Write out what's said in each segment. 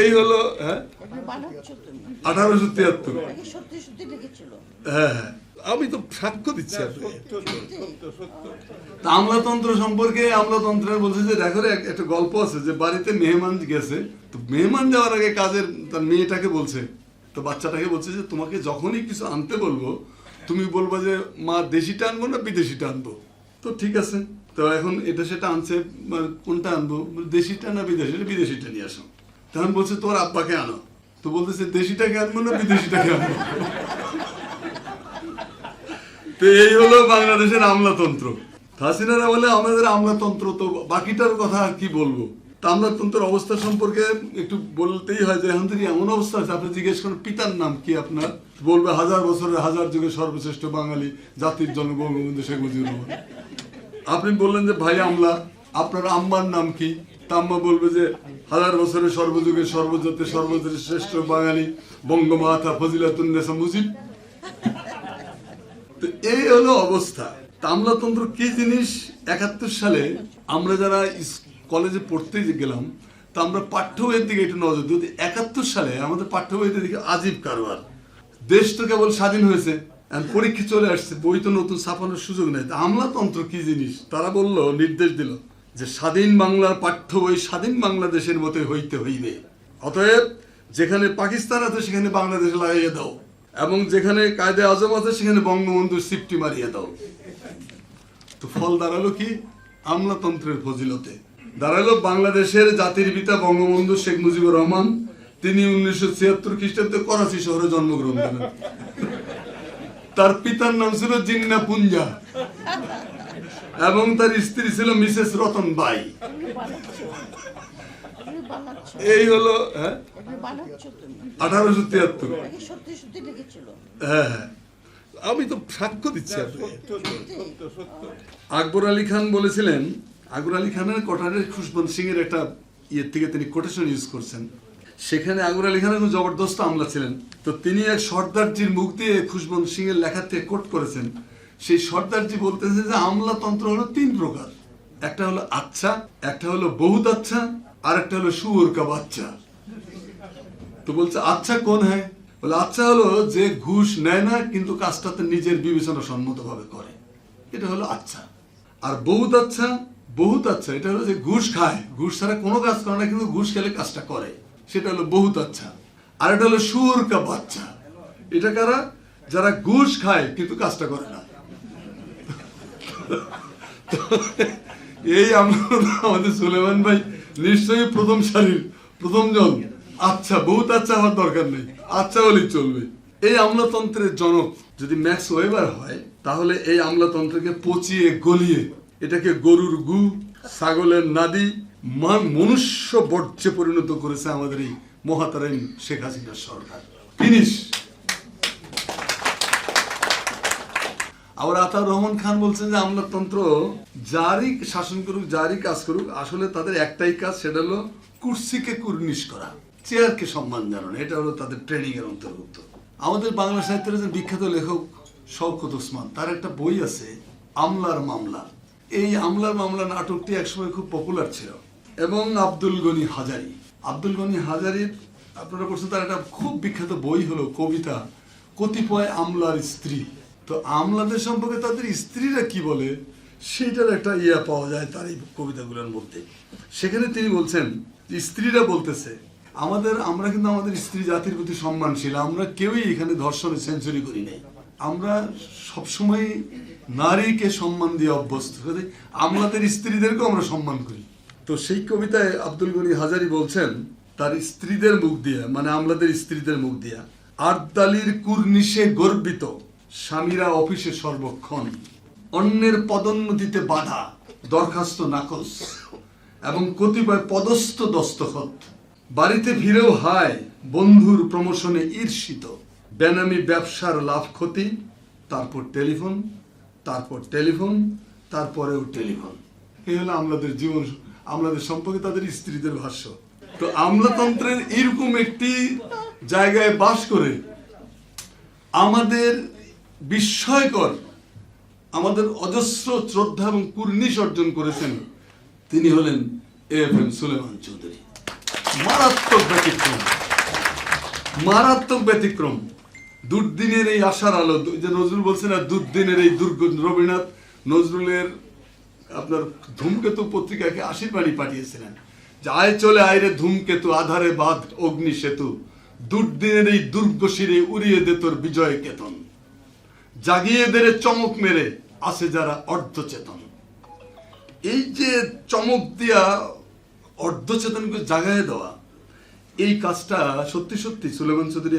এই হলো হ্যাঁ? আঠারোশো তিয়াত্তর। হ্যাঁ হ্যাঁ। আমি তো সাক্ষ্য দিচ্ছি তা আমলাতন্ত্র সম্পর্কে বলছে যে, দেখো একটা গল্প আছে যে, বাড়িতে মেহমান গেছে, তো মেহমান যাওয়ার আগে কাজের তার মেয়েটাকে বলছে, তো বাচ্চাটাকে বলছে যে, তোমাকে যখনই কিছু আনতে বলব, তুমি বলব যে, মা, দেশিটা আনব না বিদেশিটা আনব? তো ঠিক আছে। তো এখন এটা সেটা আনছে মানে কোনটা আনব? দেশিটা না বিদেশি? বিদেশিটা নিয়ে আসো। তখন বলছে, তোর আব্বাকে আনো। তো বলতেছে, দেশিটাকে আনব না বিদেশিটাকে আনব? তো এই হলো বাংলাদেশের আমলাতন্ত্র। হাসিনারা বলে, আমাদের আমলাতন্ত্র তো, বাকিটার কথা আর কি বলব? আমলাতন্ত্রের অবস্থা সম্পর্কে একটু বলতেই হয় যে, এখন থেকে এমন অবস্থা আছে। আপনি জিজ্ঞেস করেন, পিতার নাম কি আপনার? বলবে, হাজার বছরের হাজার যুগের সর্বশ্রেষ্ঠ বাঙালি জাতির জন্য বঙ্গবন্ধু শেখ মুজিবুর রহমান। আপনি বললেন যে, ভাই আমলা, আপনার আম্মার নাম কি? তা আম্মা বলবে যে, হাজার বছরের সর্বযুগের সর্বজাতের সর্বজাতের শ্রেষ্ঠ বাঙালি বঙ্গমাতা ফজিলাতুন্নেসা মুজিব। তো এই হলো অবস্থা। তা আমলাতন্ত্র কি জিনিস? একাত্তর সালে আমরা যারা কলেজে পড়তে গেলাম, তা আমরা পাঠ্য বইয়ের দিকে একটু নজর দিই। একাত্তর সালে আমাদের পাঠ্য বইতে দিকে আজীব কারবার। দেশ তো কেবল স্বাধীন হয়েছে। পরীক্ষা চলে আসছে বই তো নতুন ছাপানোর সুযোগ নেই। আমলাতন্ত্র কি জিনিস? তারা বলল, নির্দেশ দিল যে স্বাধীন বাংলার পাঠ্য বই স্বাধীন বাংলাদেশের মতোই হইতে হইবে। অতএব, যেখানে পাকিস্তান আছে, সেখানে বাংলাদেশ লাগাইয়ে দাও। এবং যেখানে কায়দে আজম আছে, সেখানে বঙ্গবন্ধুর সিফটি মারিয়ে দাও। তো ফল দাঁড়াল কি? আমলাতন্ত্রের ফজিলতে। দাঁড়াল বাংলাদেশের জাতির পিতা বঙ্গবন্ধু শেখ মুজিবুর রহমান। তিনি উনিশশো ছিয়াত্তর খ্রিস্টাব্দে করাচি শহরে জন্মগ্রহণ করেন। তার পিতার নাম ছিল জিন্না পুঞ্জা। এবং তার স্ত্রী ছিল মিসেস রতন বাই। এই হলো হ্যাঁ? আঠারোশো তিয়াত্তর। হ্যাঁ হ্যাঁ। আমি তো সাক্ষ্য দিচ্ছি আকবর আলী খান বলেছিলেন, আকবর আলী খানের কোঠারের খুশবন্ত সিং এর একটা ইয়ের থেকে তিনি কোটেশন ইউজ করছেন। সেখানে আকবর আলী খানের জবরদস্ত আমলা ছিলেন। তো তিনি এক সর্দারজির মুখ দিয়ে খুশবন্ত সিং এর লেখা থেকে কোট করেছেন। সেই সর্দারজি বলতেছে যে আমলাতন্ত্র হলো তিন প্রকার। একটা হলো আচ্ছা একটা হলো বহুত আচ্ছা আর একটা হলো শুয়োর কা বাচ্চা তো বলছে আচ্ছা কোন হ্যাঁ? বলে আচ্ছা হলো যে ঘুষ নেয় না, কিন্তু কাজটাতে নিজের বিবেচনা সম্মত ভাবে করে। এটা হলো আচ্ছা। আর বহুত আচ্ছা বহুত আচ্ছা এটা হলো যে ঘুষ খায়। ঘুষ ছাড়া কোনো কাজ করে না, কিন্তু ঘুষ খেলে কাজটা করে। সেটা হলো বহুত আচ্ছা। আর এটা হলো সুর কা বাচ্চা। এটা কারা? যারা ঘুষ খায়, কিন্তু কাজটা করে না। এই আমাদের সুলেমান ভাই নিশ্চয়ই প্রথম সারির, প্রথম জন। আচ্ছা বহুত আচ্ছা হওয়ার দরকার নেই। আচ্ছা হলেই চলবে। এই আমলাতন্ত্রের জনক যদি ম্যাক্স ওয়েবার হয়, তাহলে এই আমলাতন্ত্রকে পচিয়ে গলিয়ে এটাকে গরুর গু ছাগলের নাদি মান মনুষ্য বর্জ্যে পরিণত করেছে আমাদের এই মহাতারাইন শেখ হাসিনার সরকার। ফিনিশ। আবার রহমান খান বলছেন যে, আমলাতন্ত্র যারই শাসন করুক, যারই কাজ করুক, আসলে তাদের একটাই কাজ, সেটা হলো কুর্সিকে কুর্নিশ করা, চেয়ারকে সম্মান জানানো। এটা হলো তাদের ট্রেনিং এর অন্তর্ভুক্ত। আমাদের বাংলা সাহিত্যের একজন বিখ্যাত লেখক শওকত ওসমান, তার একটা বই আছে আমলার মামলা এই আমলা মামলা নাটকটি একসময় খুব পপুলার ছিল। এবং আব্দুল গনি হাজারি। আব্দুল গনি হাজারির, আপনারা বলছেন তার একটা খুব বিখ্যাত বই হলো কবিতা, কতিপয় আমলার স্ত্রী তো আমলাদের সম্পর্কে তাদের স্ত্রীরা কি বলে সেটার একটা ইয়া পাওয়া যায় তার এই কবিতাগুলোর মধ্যে। সেখানে তিনি বলছেন, স্ত্রীরা বলতেছে, আমাদের, আমরা কিন্তু আমাদের স্ত্রী জাতির প্রতি সম্মানশীল, আমরা কেউই এখানে ধর্ষণের সেঞ্চুরি করি নাই। আমরা সবসময় নারীকে সম্মান দিয়ে অভ্যস্ত আমলাদের স্ত্রীদেরকেও আমরা সম্মান করি। তো সেই কবিতায় আব্দুল গনি হাজারি বলছেন, তার স্ত্রীদের মুখ দিয়ে মানে আমলাদের স্ত্রীদের মুখ দিয়া, আর্দালির কুর্নিশে গর্বিত, স্বামীরা অফিসে সর্বক্ষণ। অন্যের পদোন্নতিতে বাধা, দরখাস্ত নাকচ, এবং কতিপয় পদস্থ দস্তখত। বাড়িতে ফিরেও হায়, বন্ধুর প্রমোশনে ঈর্ষিত। বেনামি ব্যবসার লাভ ক্ষতি, তারপর টেলিফোন তারপর টেলিফোন, তারপরেও টেলিফোন। এই হলো আমলাদের জীবন আমলাদের সম্পর্কে তাদের স্ত্রীদের ভাষ্য। তো আমলাতন্ত্রের এরকম একটি জায়গায় বাস করে আমাদের বিস্ময়কর, আমাদের অজস্র শ্রদ্ধা এবং কুর্নিশ অর্জন করেছেন তিনি হলেন এফ এম সুলেমান চৌধুরী। মারাত্মক ব্যতিক্রম মারাত্মক ব্যতিক্রম। দুর্দিনের এই আশার আলো যে নজরুল বলছে না, দুর্দিনের এই দুর্গ রবীন্দ্রনাথ, নজরুলের আপনার ধূমকেতু পত্রিকাকে আশীর্বাণী পাঠিয়েছিলেন। যে আয় চলে, আয় রে ধূমকেতু, আধারে বাঁধ, অগ্নি সেতু। দুর্দিনের এই দুর্গ শিরে উড়িয়ে দে তোর বিজয় কেতন। জাগিয়ে দে চমক মেরে আসে যারা অর্ধচেতন। এই যে চমক দিয়া অর্ধচেতনকে জাগায় দেওয়া, এই কাজটা সত্যি সত্যি সুলেমান চৌধুরী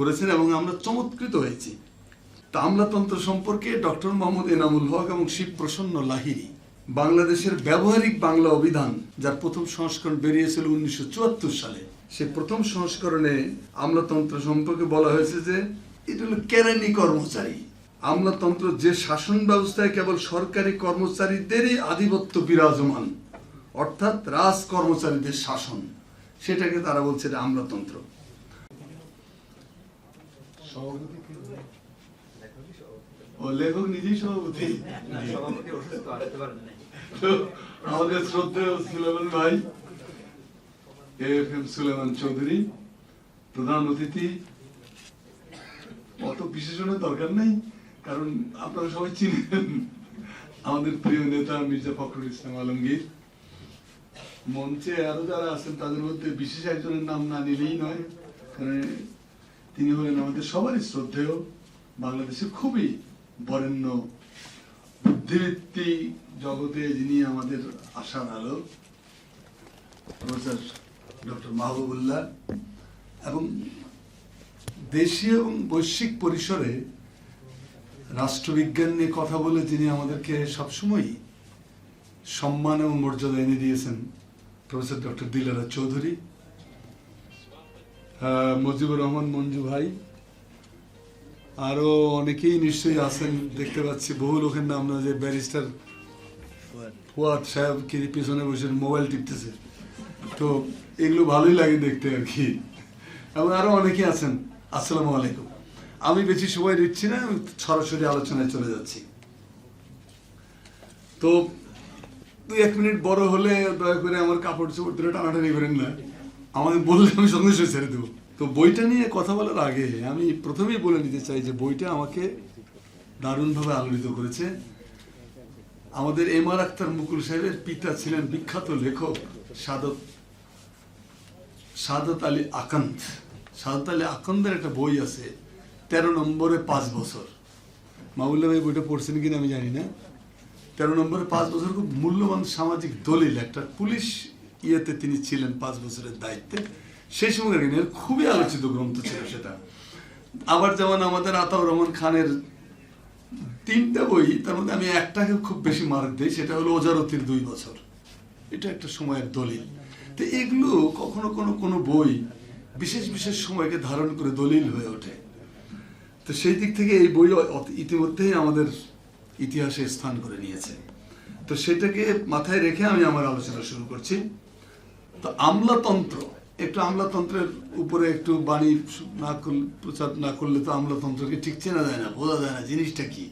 করেছেন এবং আমরা চমৎকৃত হয়েছি। তা আমলাতন্ত্র সম্পর্কে ডক্টর মোহাম্মদ এনামুল হক এবং শিব প্রসন্ন লাহিরি বাংলাদেশের ব্যবহারিক বাংলা অভিধান, যার প্রথম সংস্করণ বেরিয়েছিল উনিশশো চুয়াত্তর সালে। সে প্রথম সংস্করণে আমলাতন্ত্র সম্পর্কে বলা হয়েছে যে, এটা হলো কেরানি কর্মচারী। আমলাতন্ত্র যে শাসন ব্যবস্থায় কেবল সরকারি কর্মচারীদেরই আধিপত্য বিরাজমান, অর্থাৎ রাজ কর্মচারীদের শাসন, সেটাকে তারা বলছে আমলাতন্ত্র। ও লেখক নিজেই সভাপতি? সভাপতি অসুস্থ আসতে পারেন আমাদের শ্রদ্ধেয় সুলেমান ভাই এফ এম সুলেমান চৌধুরী প্রধান অতিথি। অত বিশেষণের দরকার নেই কারণ আপনারা সবাই চিনেন। আমাদের প্রিয় নেতা মির্জা ফখরুল ইসলাম আলমগীর। মঞ্চে আরও যারা আছেন তাদের মধ্যে বিশেষ একজনের নাম না নিলেই নয় কারণ তিনি হলেন আমাদের সবারই শ্রদ্ধেয়, বাংলাদেশের খুবই বরেণ্য বুদ্ধিবৃত্তি জগতে যিনি আমাদের আশার আলো, প্রফেসর ডক্টর মাহবুবুল্লাহ। এবং দেশীয় এবং বৈশ্বিক পরিসরে রাষ্ট্রবিজ্ঞান নিয়ে কথা বলে তিনি আমাদেরকে সবসময়ই সম্মান এবং মর্যাদা এনে দিয়েছেন প্রফেসর ডক্টর দিলারা চৌধুরী। মুজিবুর রহমান মঞ্জু ভাই। আরও অনেকেই নিশ্চয়ই আছেন, দেখতে পাচ্ছি। বহু লোকের নাম না, যে ব্যারিস্টার ফুয়াদ সাহেব কি পিছনে বসে মোবাইল টিপতেছে। তো এগুলো ভালোই লাগে দেখতে আর কি। এবং আরও অনেকে আছেন। আসসালামু আলাইকুম। আমি বেশি সময় দিচ্ছি না সরাসরি আলোচনায় চলে যাচ্ছি। তো দুই এক মিনিট বড় হলে দয়া করে আমার কাপড় চোপড় ধরে টানাটানি করেন না। আমাকে বললে আমি সঙ্গে সঙ্গে ছেড়ে দেবো। তো বইটা নিয়ে কথা বলার আগে আমি প্রথমেই বলে নিতে চাই যে বইটা আমাকে দারুণভাবে আলোড়িত করেছে। আমাদের এম আর আক্তার মুকুল সাহেবের পিতা ছিলেন বিখ্যাত লেখক সাদত সাদত আলী আকান্ত। সাদত আলী আকন্দের একটা বই আছে, তেরো নম্বরে পাঁচ বছর। মামুল্লা ভাই বইটা পড়ছেন কিনা আমি জানি না। তেরো নম্বরে পাঁচ বছর খুব মূল্যবান সামাজিক দলিল, একটা পুলিশ ইয়েতে তিনি ছিলেন পাঁচ বছরের দায়িত্বে সেই সময় খুবই আলোচিত গ্রন্থ ছিল সেটা আবার যেমন আমাদের আতাউর রহমান খানের তিনটা বই তার মধ্যে আমি একটাকে খুব বেশি মার্ক দিই সেটা হলো ওজারতির দুই বছর এটা একটা সময়ের দলিল তো এগুলো কখনো কোনো কোনো বই বিশেষ বিশেষ সময়কে ধারণ করে দলিল হয়ে ওঠে তো সেই দিক থেকে এই বই ইতিমধ্যেই আমাদের ইতিহাসে স্থান করে নিয়েছে তো সেটাকে মাথায় রেখে আমি আমার আলোচনা শুরু করছি তো আমলাতন্ত্র, একটু আমলাতন্ত্রের উপরে একটু বাণী না করলে, প্রচার না করলে তো আমলাতন্ত্রকে ঠিক চেনা যায় না, বোঝা যায় না জিনিসটা কি?